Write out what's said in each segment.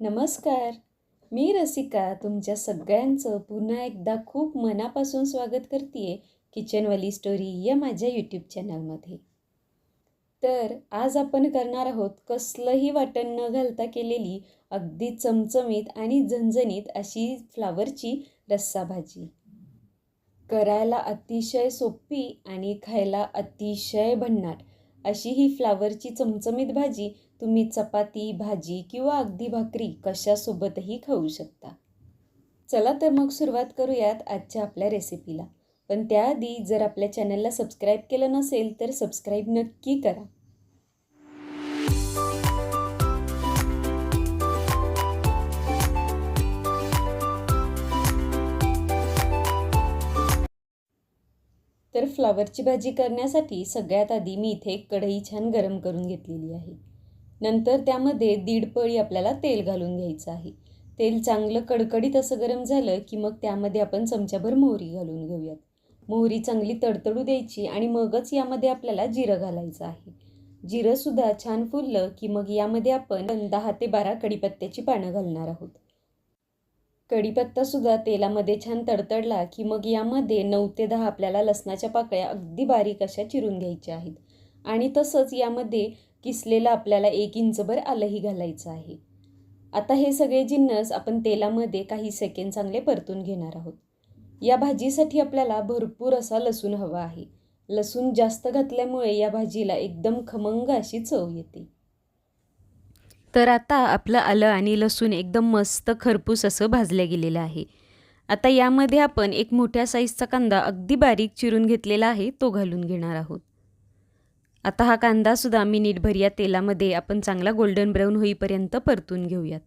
नमस्कार. मी रसिका तुमच्या सगळ्यांचं पुन्हा एकदा खूप मनापासून स्वागत करते किचनवाली स्टोरी या माझ्या यूट्यूब चॅनलमध्ये तर आज आपण करणार आहोत कसलंही वाटण न घालता केलेली अगदी चमचमीत आणि झणझणीत अशी फ्लावरची रस्सा भाजी. करायला अतिशय सोपी आणि खायला अतिशय भन्नाट. अशी ही फ्लावरची चमचमीत भाजी तुम्ही चपाती भाजी किंवा अगदी भाकरी कशासोबतही खाऊ शकता. चला तर मग सुरुवात करूयात आजच्या आपल्या रेसिपीला पण त्याआधी जर आपल्या चॅनलला सबस्क्राईब केलं नसेल तर सबस्क्राईब नक्की करा. तर फ्लावरची भाजी करण्यासाठी सगळ्यात आधी मी इथे एक कढई छान गरम करून घेतलेली आहे. नंतर त्यामध्ये दीड पळी आपल्याला तेल घालून घ्यायचं आहे. तेल चांगलं कडकडीत असं गरम झालं की मग त्यामध्ये आपण चमच्याभर मोहरी घालून घेऊयात. मोहरी चांगली तडतडू द्यायची आणि मगच यामध्ये आपल्याला जिरं घालायचं आहे. जिरंसुद्धा छान फुललं की मग यामध्ये आपण दहा ते बारा कडीपत्त्याची पानं घालणार आहोत. कढीपत्तासुद्धा तेलामध्ये छान तडतडला की मग यामध्ये नऊ ते दहा आपल्याला लसणाच्या पाकळ्या अगदी बारीक अशा चिरून घ्यायच्या आहेत. आणि तसंच यामध्ये किसलेलं आपल्याला एक इंचभर आलंही घालायचं आहे. आता हे सगळे जिन्नस आपण तेलामध्ये काही सेकंड चांगले परतून घेणार आहोत. या भाजीसाठी आपल्याला भरपूर असा लसूण हवा आहे. लसूण जास्त घातल्यामुळे या भाजीला एकदम खमंग अशी चव येते. तर आता आपलं आलं आणि लसूण एकदम मस्त खरपूस असं भाजलं गेलेलं आहे. आता यामध्ये आपण एक मोठ्या साईजचा कांदा अगदी बारीक चिरून घेतलेला आहे तो घालून घेणार आहोत. आता हा कांदासुद्धा मिनिटभर या तेलामध्ये आपण चांगला गोल्डन ब्राऊन होईपर्यंत परतून घेऊयात.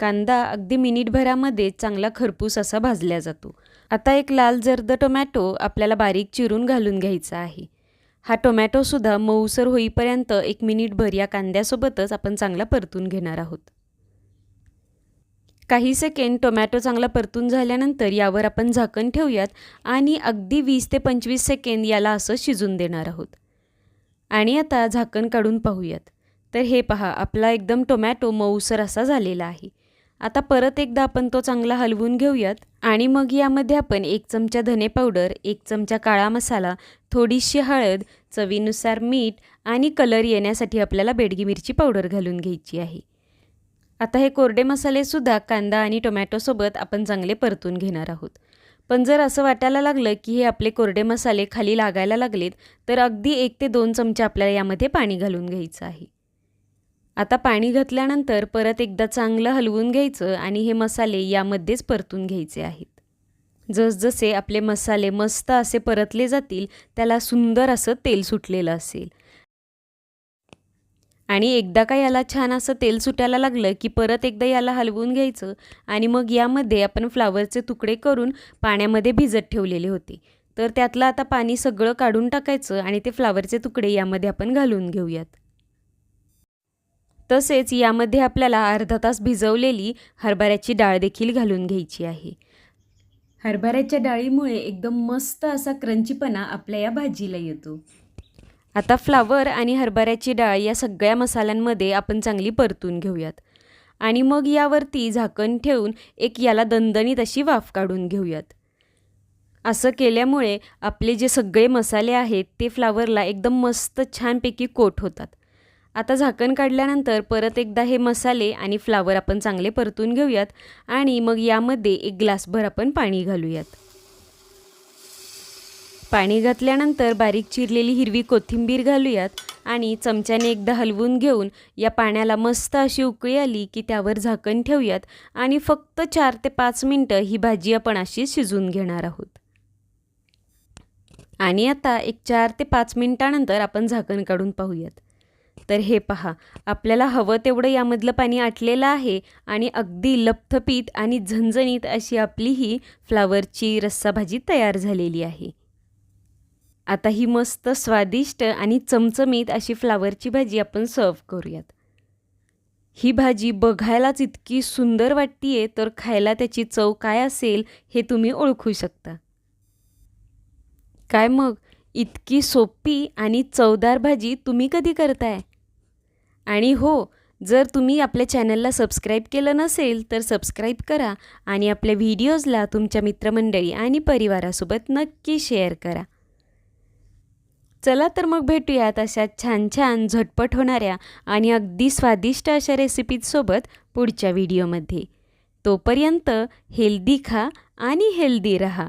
कांदा अगदी मिनिटभरामध्ये चांगला खरपूस असा भाजला जातो. आता एक लाल जर्द टोमॅटो आपल्याला बारीक चिरून घालून घ्यायचा आहे. हा टोमॅटोसुद्धा मऊसर होईपर्यंत एक मिनिटभर या कांद्यासोबतच आपण चांगला परतून घेणार आहोत. काही सेकंड टोमॅटो चांगला परतून झाल्यानंतर यावर आपण झाकण ठेवूयात आणि अगदी वीस ते पंचवीस सेकंद याला असं शिजून देणार आहोत. आणि आता झाकण काढून पाहूयात. तर हे पहा आपला एकदम टोमॅटो मऊसर असा झालेला आहे. आता परत एकदा आपण तो चांगला हलवून घेऊयात आणि मग यामध्ये आपण एक चमचा धने पावडर एक चमचा काळा मसाला थोडीशी हळद चवीनुसार मीठ आणि कलर येण्यासाठी आपल्याला बेडगी मिरची पावडर घालून घ्यायची आहे. आता हे कोरडे मसालेसुद्धा कांदा आणि टोमॅटोसोबत आपण चांगले परतून घेणार आहोत. पण जर असं वाटायला लागलं की हे आपले कोरडे मसाले खाली लागायला लागलेत तर अगदी एक ते दोन चमचे आपल्याला यामध्ये पाणी घालून घ्यायचं आहे. आता पाणी घातल्यानंतर परत एकदा चांगलं हलवून घ्यायचं आणि हे मसाले यामध्येच परतून घ्यायचे आहेत. जसजसे आपले मसाले मस्त असे परतले जातील त्याला सुंदर असं तेल सुटलेलं असेल. आणि एकदा का याला छान असं तेल सुटायला लागलं की परत एकदा याला हलवून घ्यायचं आणि मग यामध्ये आपण फ्लावरचे तुकडे करून पाण्यामध्ये भिजत ठेवलेले होते. तर त्यातलं आता पाणी सगळं काढून टाकायचं आणि ते फ्लावरचे तुकडे यामध्ये आपण घालून घेऊयात. तसेच यामध्ये आपल्याला अर्धा तास भिजवलेली हरभऱ्याची डाळ देखील घालून घ्यायची आहे. हरभऱ्याच्या डाळीमुळे एकदम मस्त असा क्रंचीपणा आपल्या या भाजीला येतो. आता फ्लावर आणि हरभऱ्याची डाळ या सगळ्या मसाल्यांमध्ये आपण चांगली परतून घेऊयात. आणि मग यावरती झाकण ठेवून एक याला दणदणीत अशी वाफ काढून घेऊयात. असं केल्यामुळे आपले जे सगळे मसाले आहेत ते फ्लावरला एकदम मस्त छानपैकी कोट होतात. आता झाकण काढल्यानंतर परत एकदा हे मसाले आणि फ्लावर आपण चांगले परतून घेऊयात आणि मग यामध्ये एक ग्लासभर आपण पाणी घालूयात. पाणी घातल्यानंतर बारीक चिरलेली हिरवी कोथिंबीर घालूयात आणि चमच्याने एकदा हलवून घेऊन या पाण्याला मस्त अशी उकळी आली की त्यावर झाकण ठेवूयात आणि फक्त चार ते पाच मिनटं ही भाजी आपण अशी शिजून घेणार आहोत. आणि आता एक चार ते पाच मिनटानंतर आपण झाकण काढून पाहूयात. तर हे पहा आपल्याला हवं तेवढं यामधलं पाणी आटलेलं आहे आणि अगदी लपथपीत आणि झणझणीत अशी आपली ही फ्लावरची रस्साभाजी तयार झालेली आहे. आता ही मस्त स्वादिष्ट आणि चमचमीत अशी फ्लावरची भाजी आपण सर्व करूयात. ही भाजी बघायलाच इतकी सुंदर वाटतीये तर खायला त्याची चव काय असेल हे तुम्ही ओळखू शकता. काय मग? इतकी सोपी आणि चवदार भाजी तुम्ही कधी करताय? आणि हो जर तुम्ही आपल्या चॅनलला सबस्क्राईब केलं नसेल तर सबस्क्राईब करा आणि आपल्या व्हिडिओजला तुमच्या मित्रमंडळी आणि परिवारासोबत नक्की शेअर करा. चला तर मग भेटूयात अशा छान छान झटपट होणाऱ्या आणि अगदी स्वादिष्ट अशा रेसिपीजसोबत पुढच्या व्हिडिओमध्ये. तोपर्यंत हेल्दी खा आणि हेल्दी रहा.